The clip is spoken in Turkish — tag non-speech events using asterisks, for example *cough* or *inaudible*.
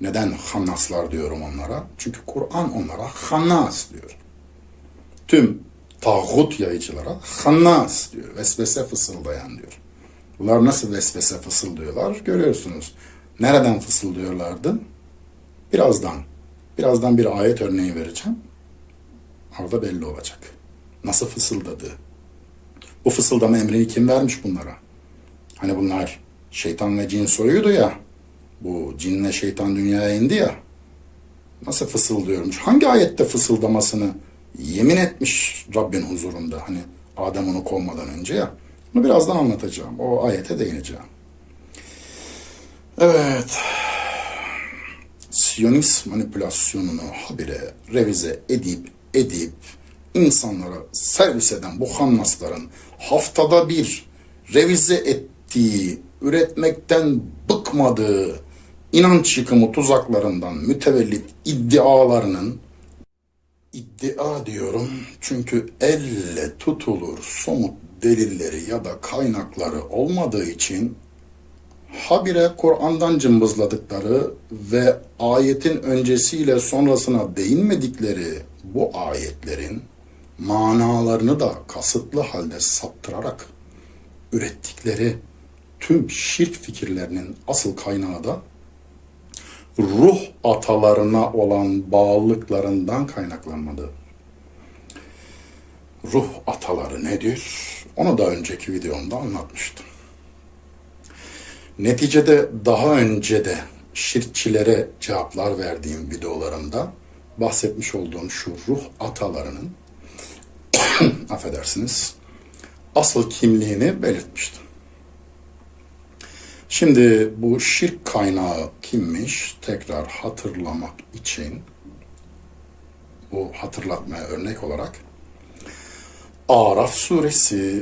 Neden hannaslar diyorum onlara? Çünkü Kur'an onlara hannas diyor. Tüm tağut yayıcılara hannas diyor. Vesvese fısıldayan diyor. Bunlar nasıl vesvese fısıldıyorlar görüyorsunuz. Nereden fısıldıyorlardı? Birazdan. Birazdan bir ayet örneği vereceğim. Orada belli olacak. Nasıl fısıldadığı. Bu fısıldama emrini kim vermiş bunlara? Hani bunlar şeytan ve cin soyuydu ya. Bu cinle şeytan dünyaya indi ya. Nasıl fısıldıyormuş? Hangi ayette fısıldamasını yemin etmiş Rabbin huzurunda? Hani Adem onu kovmadan önce ya. Bunu birazdan anlatacağım. O ayete değineceğim. Evet. Siyonist manipülasyonunu habire revize edip edip insanlara servis eden bu Hammasların haftada bir revize ettiği, üretmekten bıkmadığı inanç yıkımı tuzaklarından mütevellit iddialarının iddia diyorum çünkü elle tutulur somut delilleri ya da kaynakları olmadığı için habire Kur'an'dan cımbızladıkları ve ayetin öncesiyle sonrasına değinmedikleri bu ayetlerin manalarını da kasıtlı halde saptırarak ürettikleri tüm şirk fikirlerinin asıl kaynağı da ruh atalarına olan bağlılıklarından kaynaklanmadı. Ruh ataları nedir? Onu da önceki videomda anlatmıştım. Neticede daha önce de şirkçilere cevaplar verdiğim videolarımda bahsetmiş olduğum şu ruh atalarının *coughs* affedersiniz asıl kimliğini belirtmiştim. Şimdi bu şirk kaynağı kimmiş? Tekrar hatırlamak için bu hatırlatmaya örnek olarak Araf suresi